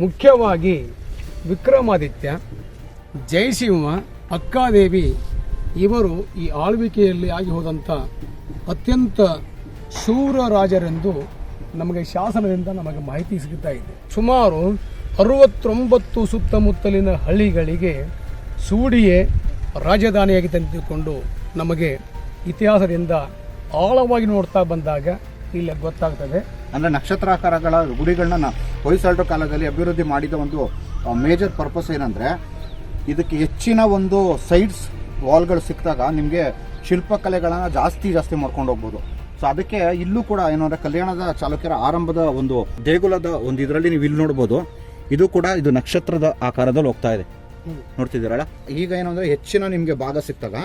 ಮುಖ್ಯವಾಗಿ ವಿಕ್ರಮಾದಿತ್ಯ, ಜಯಸಿಂಹ ಅಕ್ಕಾದೇವಿ ಇವರು ಈ ಆಳ್ವಿಕೆಯಲ್ಲಿ ಆಗಿ ಹೋದಂಥ ಅತ್ಯಂತ ಶೂರ ರಾಜರೆಂದು ನಮಗೆ ಶಾಸನದಿಂದ ನಮಗೆ ಮಾಹಿತಿ ಸಿಗುತ್ತಾ ಇದೆ. ಸುಮಾರು ಅರವತ್ತೊಂಬತ್ತು ಸುತ್ತಮುತ್ತಲಿನ ಹಳ್ಳಿಗಳಿಗೆ ಸೂಡಿಯೇ ರಾಜಧಾನಿಯಾಗಿ ತಂದುಕೊಂಡು ನಮಗೆ ಇತಿಹಾಸದಿಂದ ಆಳವಾಗಿ ನೋಡ್ತಾ ಬಂದಾಗ ಇಲ್ಲಿ ಗೊತ್ತಾಗ್ತದೆ. ಅಂದ್ರೆ ನಕ್ಷತ್ರಾಕಾರಗಳ ಗುಡಿಗಳನ್ನ ಹೊಯ್ಸಳರ ಕಾಲದಲ್ಲಿ ಅಭಿವೃದ್ಧಿ ಮಾಡಿದ ಒಂದು ಮೇಜರ್ ಪರ್ಪಸ್ ಏನಂದರೆ, ಇದಕ್ಕೆ ಹೆಚ್ಚಿನ ಒಂದು ಸೈಡ್ಸ್ ವಾಲ್ಗಳು ಸಿಕ್ಕಿದಾಗ ನಿಮಗೆ ಶಿಲ್ಪಕಲೆಗಳನ್ನು ಜಾಸ್ತಿ ಜಾಸ್ತಿ ಮಾಡ್ಕೊಂಡು ಹೋಗ್ಬೋದು. ಸೊ ಅದಕ್ಕೆ ಇಲ್ಲೂ ಕೂಡ ಏನು ಕಲ್ಯಾಣದ ಚಾಲುಕ್ಯರ ಆರಂಭದ ಒಂದು ದೇಗುಲದ ಒಂದು ಇದರಲ್ಲಿ ನೀವು ಇಲ್ಲಿ ನೋಡ್ಬೋದು. ಇದು ಕೂಡ ಇದು ನಕ್ಷತ್ರದ ಆಕಾರದಲ್ಲಿ ಹೋಗ್ತಾ ಇದೆ. ನೋಡ್ತಿದ್ದೀರಲ್ಲ? ಈಗ ಏನಂದ್ರೆ ಹೆಚ್ಚಿನ ನಿಮಗೆ ಭಾಗ ಸಿಕ್ತಾಗ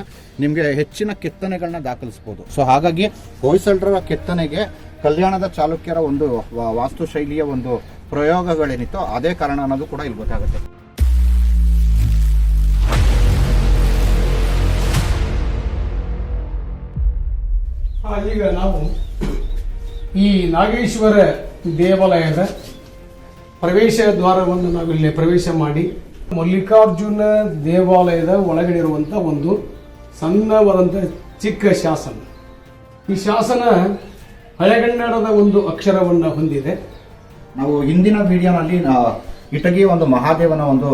ನಿಮಗೆ ಹೆಚ್ಚಿನ ಕೆತ್ತನೆಗಳನ್ನ ದಾಖಲಿಸ್ಬೋದು. ಸೊ ಹಾಗಾಗಿ ಹೊಯ್ಸಳರ ಕೆತ್ತನೆಗೆ ಕಲ್ಯಾಣದ ಚಾಲುಕ್ಯರ ಒಂದು ವಾಸ್ತು ಶೈಲಿಯ ಒಂದು ಪ್ರಯೋಗಗಳೇನಿತ್ತೋ ಅದೇ ಕಾರಣ ಅನ್ನೋದು ಕೂಡ ಇಲ್ಲಿ ಗೊತ್ತಾಗುತ್ತೆ. ಈಗ ನಾವು ಈ ನಾಗೇಶ್ವರ ದೇವಾಲಯದ ಪ್ರವೇಶ ದ್ವಾರವನ್ನು ನಾವಿಲ್ಲಿ ಪ್ರವೇಶ ಮಾಡಿ ಮಲ್ಲಿಕಾರ್ಜುನ ದೇವಾಲಯದ ಒಳಗಡೆ ಇರುವಂಥ ಒಂದು ಸಣ್ಣವಾದಂಥ ಚಿಕ್ಕ ಶಾಸನ. ಈ ಶಾಸನ ಹಳೆಗನ್ನಡದ ಒಂದು ಅಕ್ಷರವನ್ನು ಹೊಂದಿದೆ. ನಾವು ಹಿಂದಿನ ವಿಡಿಯೋನಲ್ಲಿ ಇಟಗಿ ಒಂದು ಮಹಾದೇವನ ಒಂದು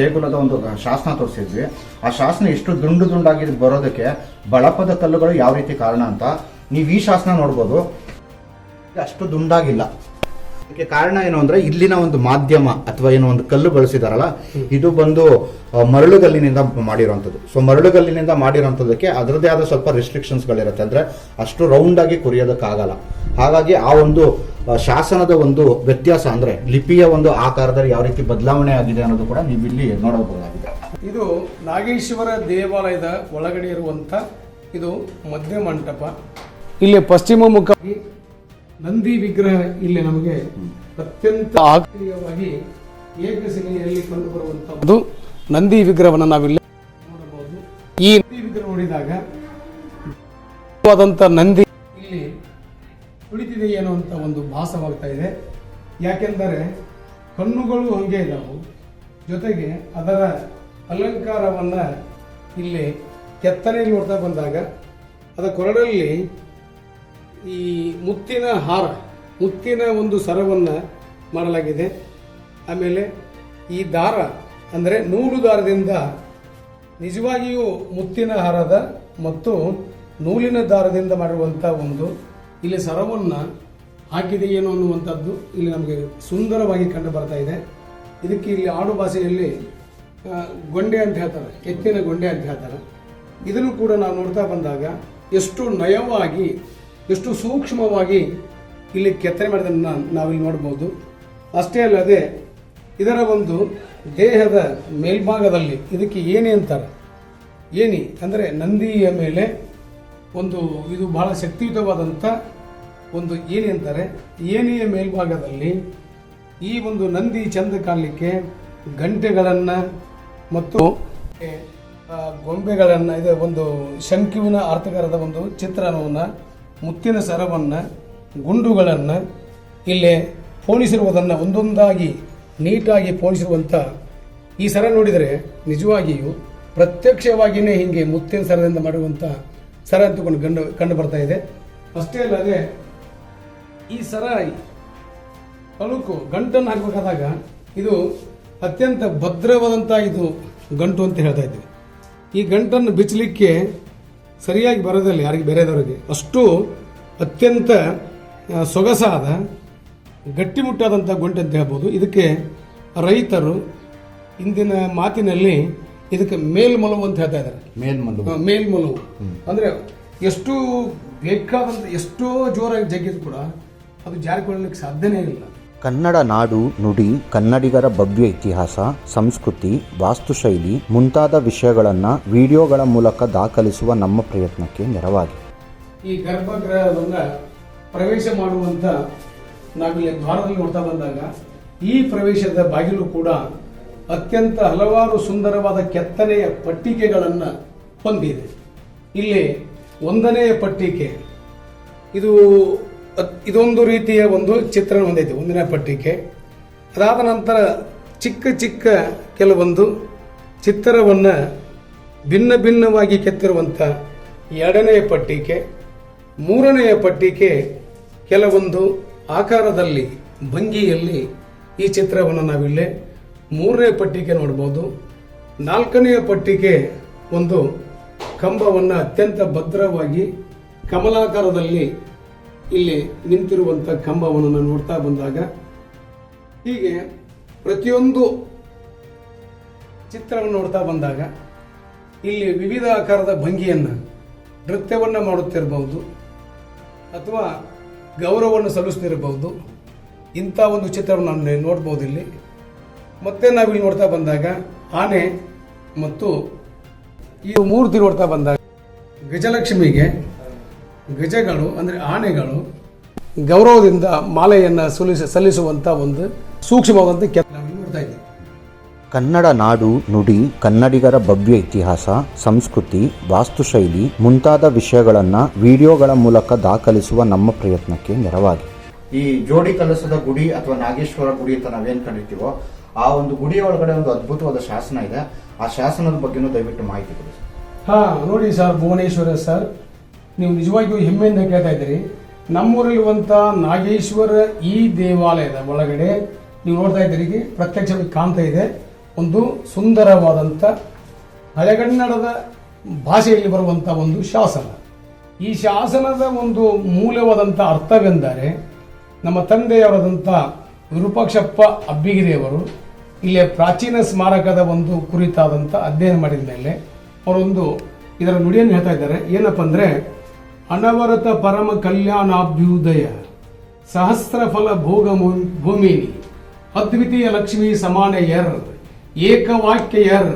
ದೇಗುಲದ ಒಂದು ಶಾಸನ ತೋರಿಸಿದ್ವಿ. ಆ ಶಾಸನ ಎಷ್ಟು ದುಂಡು ದುಂಡಾಗಿ ಬರೋದಕ್ಕೆ ಬಳಪದ ಕಲ್ಲುಗಳು ಯಾವ ರೀತಿ ಕಾರಣ ಅಂತ ನೀವು ಈ ಶಾಸನ ನೋಡ್ಬೋದು. ಅಷ್ಟು ದುಂಡಾಗಿಲ್ಲ. ಇದಕ್ಕೆ ಕಾರಣ ಏನು ಅಂದ್ರೆ ಇಲ್ಲಿನ ಒಂದು ಮಾಧ್ಯಮ ಅಥವಾ ಏನೋ ಒಂದು ಕಲ್ಲು ಬಳಸಿದಾರಲ್ಲ ಇದು ಬಂದು ಮರಳುಗಲ್ಲಿನಿಂದ ಮಾಡಿರುವಂಥದ್ದು ಸೊ ಮರಳುಗಲ್ಲಿನಿಂದ ಮಾಡಿರುವಂಥದ್ದಕ್ಕೆ ಅದರದೇ ಆದ ಸ್ವಲ್ಪ ರೆಸ್ಟ್ರಿಕ್ಷನ್ಸ್ಗಳಿರುತ್ತೆ ಅಂದ್ರೆ ಅಷ್ಟು ರೌಂಡ್ ಆಗಿ ಕೊರಿಯೋದಕ್ಕಾಗಲ್ಲ. ಹಾಗಾಗಿ ಆ ಒಂದು ಶಾಸನದ ಒಂದು ವ್ಯತ್ಯಾಸ ಅಂದ್ರೆ ಲಿಪಿಯ ಒಂದು ಆಕಾರದಲ್ಲಿ ಯಾವ ರೀತಿ ಬದಲಾವಣೆ ಆಗಿದೆ ಅನ್ನೋದು ಕೂಡ ನೀವು ಇಲ್ಲಿ ನೋಡಬಹುದಾಗಿದೆ. ಇದು ನಾಗೇಶ್ವರ ದೇವಾಲಯದ ಒಳಗಡೆ ಇರುವಂತ ಇದು ಮಧ್ಯ ಮಂಟಪ. ಇಲ್ಲಿ ಪಶ್ಚಿಮ ಮುಖವಾಗಿ ನಂದಿ ವಿಗ್ರಹ ಇಲ್ಲಿ ನಮಗೆ ಅತ್ಯಂತ ಆಕ್ರಿಯವಾಗಿ ಏಕಶಿಲೆಯಲ್ಲಿ ಕಂಡು ಬರುವಂತಹ ನಂದಿ ವಿಗ್ರಹವನ್ನು ನಾವಿಲ್ಲಿ ನೋಡಬಹುದು. ಈ ನಂದಿ ವಿಗ್ರಹ ನೋಡಿದಾಗ ಆದಂತ ನಂದಿ ಇಲ್ಲಿ ಕುಳಿತಿದೆ ಅನ್ನುವಂತ ಅಂತ ಒಂದು ಭಾಸವಾಗ್ತಾ ಇದೆ. ಯಾಕೆಂದರೆ ಕಣ್ಣುಗಳು ಹಂಗೆ ಇದಾವು. ಜೊತೆಗೆ ಅದರ ಅಲಂಕಾರವನ್ನ ಇಲ್ಲಿ ಕೆತ್ತನೆಯಲ್ಲಿ ನೋಡ್ತಾ ಬಂದಾಗ ಅದರ ಕೊರಡಲ್ಲಿ ಈ ಮುತ್ತಿನ ಹಾರ, ಮುತ್ತಿನ ಒಂದು ಸರವನ್ನು ಮಾಡಲಾಗಿದೆ. ಆಮೇಲೆ ಈ ದಾರ ಅಂದರೆ ನೂಲು ದಾರದಿಂದ ನಿಜವಾಗಿಯೂ ಮುತ್ತಿನ ಹಾರದ ಮತ್ತು ನೂಲಿನ ದಾರದಿಂದ ಮಾಡಿರುವಂಥ ಒಂದು ಇಲ್ಲಿ ಸರವನ್ನು ಹಾಕಿದೆಯೇನೋ ಅನ್ನುವಂಥದ್ದು ಇಲ್ಲಿ ನಮಗೆ ಸುಂದರವಾಗಿ ಕಂಡು ಬರ್ತಾ ಇದೆ. ಇದಕ್ಕೆ ಇಲ್ಲಿ ಆಡು ಭಾಷೆಯಲ್ಲಿ ಗೊಂಡೆ ಅಂತ ಹೇಳ್ತಾರೆ, ಎತ್ತಿನ ಗೊಂಡೆ ಅಂತ ಹೇಳ್ತಾರೆ. ಇದನ್ನು ಕೂಡ ನಾವು ನೋಡ್ತಾ ಬಂದಾಗ ಎಷ್ಟು ನಯವಾಗಿ ಎಷ್ಟು ಸೂಕ್ಷ್ಮವಾಗಿ ಇಲ್ಲಿ ಕೆತ್ತನೆ ಮಾಡಿದ್ದನ್ನು ನಾವಿಲ್ಲಿ ನೋಡ್ಬೋದು. ಅಷ್ಟೇ ಅಲ್ಲದೆ ಇದರ ಒಂದು ದೇಹದ ಮೇಲ್ಭಾಗದಲ್ಲಿ ಇದಕ್ಕೆ ಏನಿ ಅಂತಾರೆ. ಏನಿ ಅಂದರೆ ನಂದಿಯ ಮೇಲೆ ಒಂದು ಇದು ಬಹಳ ಶಕ್ತಿಯುತವಾದಂಥ ಒಂದು ಏನಿ ಅಂತಾರೆ. ಏನಿಯ ಮೇಲ್ಭಾಗದಲ್ಲಿ ಈ ಒಂದು ನಂದಿ ಚಂದ ಕಾಣಲಿಕ್ಕೆ ಗಂಟೆಗಳನ್ನು ಮತ್ತು ಗೊಂಬೆಗಳನ್ನು, ಇದು ಒಂದು ಶಂಕುವಿನ ಅರ್ಥಕಾರದ ಒಂದು ಚಿತ್ರಣವನ್ನು ಮುತ್ತಿನ ಸರವನ್ನು, ಗುಂಡುಗಳನ್ನು, ಇಲ್ಲಿ ಪೋಣಿಸಿರುವುದನ್ನು ಒಂದೊಂದಾಗಿ ನೀಟಾಗಿ ಪೋಣಿಸಿರುವಂಥ ಈ ಸರ ನೋಡಿದರೆ ನಿಜವಾಗಿಯೂ ಪ್ರತ್ಯಕ್ಷವಾಗಿಯೇ ಹಿಂಗೆ ಮುತ್ತಿನ ಸರದಿಂದ ಮಾಡುವಂಥ ಸರ ಅಂತಕೊಂಡು ಕಂಡು ಕಂಡು ಬರ್ತಾ ಇದೆ. ಅಷ್ಟೇ ಅಲ್ಲದೆ ಈ ಸರ ತಳುಕು ಗಂಟನ್ನು ಹಾಕಬೇಕಾದಾಗ ಇದು ಅತ್ಯಂತ ಭದ್ರವಾದಂಥ ಇದು ಗಂಟು ಅಂತ ಹೇಳ್ತಾ ಇದ್ದೀವಿ. ಈ ಗಂಟನ್ನು ಬಿಚ್ಚಲಿಕ್ಕೆ ಸರಿಯಾಗಿ ಬರೋದಿಲ್ಲ ಯಾರಿಗೆ ಬೇರೆದವರಿಗೆ. ಅಷ್ಟು ಅತ್ಯಂತ ಸೊಗಸಾದ ಗಟ್ಟಿಮುಟ್ಟಾದಂಥ ಗುಂಟೆ ಅಂತ ಹೇಳ್ಬೋದು. ಇದಕ್ಕೆ ರೈತರು ಇಂದಿನ ಮಾತಿನಲ್ಲಿ ಇದಕ್ಕೆ ಮೇಲ್ಮಲವು ಅಂತ ಹೇಳ್ತಾ ಇದ್ದಾರೆ. ಮೇಲ್ಮಲವು. ಮೇಲ್ಮಲವು. ಅಂದರೆ ಅಂದ್ರೆ ಎಷ್ಟು ಬೇಕಾದಂಥ ಎಷ್ಟೋ ಜೋರಾಗಿ ಜಗ್ಗಿದ್ರು ಕೂಡ ಅದು ಜಾರಿಕೊಳ್ಳಲಿಕ್ಕೆ ಸಾಧ್ಯನೇ ಇಲ್ಲ. ಕನ್ನಡ ನಾಡು, ನುಡಿ, ಕನ್ನಡಿಗರ ಭವ್ಯ ಇತಿಹಾಸ, ಸಂಸ್ಕೃತಿ, ವಾಸ್ತುಶೈಲಿ ಮುಂತಾದ ವಿಷಯಗಳನ್ನು ವಿಡಿಯೋಗಳ ಮೂಲಕ ದಾಖಲಿಸುವ ನಮ್ಮ ಪ್ರಯತ್ನಕ್ಕೆ ನೆರವಾಗಿ ಈ ಗರ್ಭಗೃಹದಿಂದ ಪ್ರವೇಶ ಮಾಡುವಂಥ ನಾವಿಲ್ಲಿ ದ್ವಾರದಲ್ಲಿ ನೋಡ್ತಾ ಬಂದಾಗ, ಈ ಪ್ರವೇಶದ ಬಾಗಿಲು ಕೂಡ ಅತ್ಯಂತ ಹಲವಾರು ಸುಂದರವಾದ ಕೆತ್ತನೆಯ ಪಟ್ಟಿಕೆಗಳನ್ನು ಹೊಂದಿದೆ. ಇಲ್ಲಿ ಒಂದನೆಯ ಪಟ್ಟಿಕೆ, ಇದು ಇದೊಂದು ರೀತಿಯ ಒಂದು ಚಿತ್ರಣ ಹೊಂದೈತೆ ಒಂದನೇ ಪಟ್ಟಿಕೆ. ಅದಾದ ನಂತರ ಚಿಕ್ಕ ಚಿಕ್ಕ ಕೆಲವೊಂದು ಚಿತ್ರವನ್ನು ಭಿನ್ನ ಭಿನ್ನವಾಗಿ ಕೆತ್ತಿರುವಂಥ ಎರಡನೆಯ ಪಟ್ಟಿಕೆ, ಮೂರನೆಯ ಪಟ್ಟಿಕೆ ಕೆಲವೊಂದು ಆಕಾರದಲ್ಲಿ, ಭಂಗಿಯಲ್ಲಿ ಈ ಚಿತ್ರವನ್ನು ನಾವಿಲ್ಲಿ ಮೂರನೇ ಪಟ್ಟಿಕೆ ನೋಡ್ಬೋದು. ನಾಲ್ಕನೆಯ ಪಟ್ಟಿಕೆ ಒಂದು ಕಂಬವನ್ನು ಅತ್ಯಂತ ಭದ್ರವಾಗಿ ಕಮಲಾಕಾರದಲ್ಲಿ ಇಲ್ಲಿ ನಿಂತಿರುವಂಥ ಕಂಬವನ್ನು ನಾನು ನೋಡ್ತಾ ಬಂದಾಗ ಹೀಗೆ ಪ್ರತಿಯೊಂದು ಚಿತ್ರವನ್ನು ನೋಡ್ತಾ ಬಂದಾಗ ಇಲ್ಲಿ ವಿವಿಧ ಆಕಾರದ ಭಂಗಿಯನ್ನು ನೃತ್ಯವನ್ನು ಮಾಡುತ್ತಿರಬಹುದು ಅಥವಾ ಗೌರವವನ್ನು ಸಲ್ಲಿಸ್ತಿರಬಹುದು. ಇಂಥ ಒಂದು ಚಿತ್ರವನ್ನು ನಾನು ನೋಡ್ಬೋದು ಇಲ್ಲಿ. ಮತ್ತೆ ನಾವು ಇಲ್ಲಿ ನೋಡ್ತಾ ಬಂದಾಗ ಆನೆ ಮತ್ತು ಈ ಮೂರ್ತಿ ನೋಡ್ತಾ ಬಂದಾಗ ಗಜಲಕ್ಷ್ಮಿಗೆ ಗಜಗಳು ಅಂದರೆ ಆನೆಗಳು ಗೌರವದಿಂದ ಮಾಲೆಯನ್ನು ಸಲ್ಲಿಸ ಸಲ್ಲಿಸುವಂಥ ಒಂದು ಸೂಕ್ಷ್ಮವಾದಂಥ ಕೆಲಸ ನೋಡ್ತಾ ಇದ್ದೀವಿ. ಕನ್ನಡ ನಾಡು ನುಡಿ ಕನ್ನಡಿಗರ ಭವ್ಯ ಇತಿಹಾಸ ಸಂಸ್ಕೃತಿ ವಾಸ್ತುಶೈಲಿ ಮುಂತಾದ ವಿಷಯಗಳನ್ನು ವಿಡಿಯೋಗಳ ಮೂಲಕ ದಾಖಲಿಸುವ ನಮ್ಮ ಪ್ರಯತ್ನಕ್ಕೆ ನೆರವಾಗಿ. ಈ ಜೋಡಿ ಕಲಸದ ಗುಡಿ ಅಥವಾ ನಾಗೇಶ್ವರ ಗುಡಿ ಅಂತ ನಾವೇನು ಕಂಡಿರ್ತೀವೋ ಆ ಒಂದು ಗುಡಿಯ ಒಳಗಡೆ ಒಂದು ಅದ್ಭುತವಾದ ಶಾಸನ ಇದೆ. ಆ ಶಾಸನದ ಬಗ್ಗೆನೂ ದಯವಿಟ್ಟು ಮಾಹಿತಿ ಕೊಡಿ. ಹಾ ನೋಡಿ ಸರ್ ಭುವನೇಶ್ವರ ಸರ್ ನೀವು ನಿಜವಾಗಿಯೂ ಹೆಮ್ಮೆಯಿಂದ ಕೇಳ್ತಾ ಇದ್ದೀರಿ. ನಮ್ಮೂರಲ್ಲಿರುವಂಥ ನಾಗೇಶ್ವರ ಈ ದೇವಾಲಯದ ಒಳಗಡೆ ನೀವು ನೋಡ್ತಾ ಇದ್ದೀರಿ ಪ್ರತ್ಯಕ್ಷವಾಗಿ ಕಾಣ್ತಾ ಇದೆ. ಒಂದು ಸುಂದರವಾದಂಥ ಹಳೆಗನ್ನಡದ ಭಾಷೆಯಲ್ಲಿ ಬರುವಂಥ ಒಂದು ಶಾಸನ. ಈ ಶಾಸನದ ಒಂದು ಮೂಲವಾದಂಥ ಅರ್ಥವೆಂದರೆ ನಮ್ಮ ತಂದೆಯವರಾದಂಥ ವಿರೂಪಾಕ್ಷಪ್ಪ ಅಬ್ಬಿಗಿರಿಯವರು ಇಲ್ಲಿ ಪ್ರಾಚೀನ ಸ್ಮಾರಕದ ಒಂದು ಕುರಿತಾದಂಥ ಅಧ್ಯಯನ ಮಾಡಿದ ಮೇಲೆ ಅವರೊಂದು ಇದರ ನುಡಿಯನ್ನು ಹೇಳ್ತಾ ಇದ್ದಾರೆ. ಏನಪ್ಪ ಅಂದರೆ ಅನವರತ ಪರಮ ಕಲ್ಯಾಣಾಭ್ಯುದಯ, ಸಹಸ್ರ ಫಲ ಭೋಗ ಭೂಮಿನಿ, ಅದ್ವಿತೀಯ ಲಕ್ಷ್ಮೀ ಸಮಾನೆಯರ್, ಏಕವಾಕ್ಯಯರ್,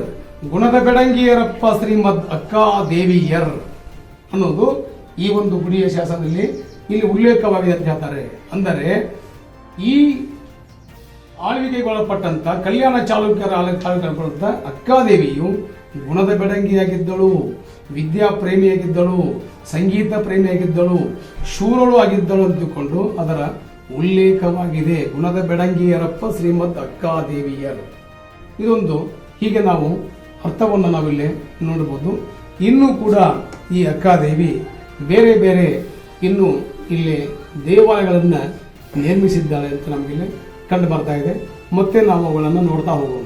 ಗುಣದ ಬೆಡಂಗಿಯರಪ್ಪ ಶ್ರೀಮದ್ ಅಕ್ಕಾ ದೇವಿಯರ್ ಅನ್ನೋದು ಈ ಒಂದು ಗುಡಿಯ ಶಾಸನದಲ್ಲಿ ಇಲ್ಲಿ ಉಲ್ಲೇಖವಾಗಿದೆ ಅಂತ ಹೇಳ್ತಾರೆ ಅಂದರೆ ಈ ಆಳ್ವಿಕೆಗೊಳಪಟ್ಟಂತ ಕಲ್ಯಾಣ ಚಾಲುಕ್ಯರ ಆಳ- ಚಾಲುಕ್ಯರೊಳಪಟ್ಟಂತ ಅಕ್ಕಾದೇವಿಯು ಗುಣದ ಬೆಡಂಗಿಯಾಗಿದ್ದಳು, ವಿದ್ಯಾ ಪ್ರೇಮಿಯಾಗಿದ್ದಳು, ಸಂಗೀತ ಪ್ರೇಮಿಯಾಗಿದ್ದಳು, ಶೂರಳು ಆಗಿದ್ದಳು ಅಂದುಕೊಂಡು ಅದರ ಉಲ್ಲೇಖವಾಗಿದೆ. ಗುಣದ ಬೆಡಂಗಿಯರಪ್ಪ ಶ್ರೀಮದ್ ಅಕ್ಕಾದೇವಿಯರು. ಇದೊಂದು ಹೀಗೆ ನಾವು ಅರ್ಥವನ್ನು ನಾವಿಲ್ಲಿ ನೋಡಬಹುದು ಇನ್ನೂ ಕೂಡ ಈ ಅಕ್ಕಾದೇವಿ ಬೇರೆ ಬೇರೆ ಇನ್ನು ಇಲ್ಲಿ ದೇವಾಲಯಗಳನ್ನು ನಿರ್ಮಿಸಿದ್ದಾಳೆ ಅಂತ ನಮಗಿಲ್ಲಿ ಕಂಡು ಬರ್ತಾ ಇದೆ. ಮತ್ತೆ ನಾವು ಅವುಗಳನ್ನು ನೋಡ್ತಾ ಹೋಗೋಣ.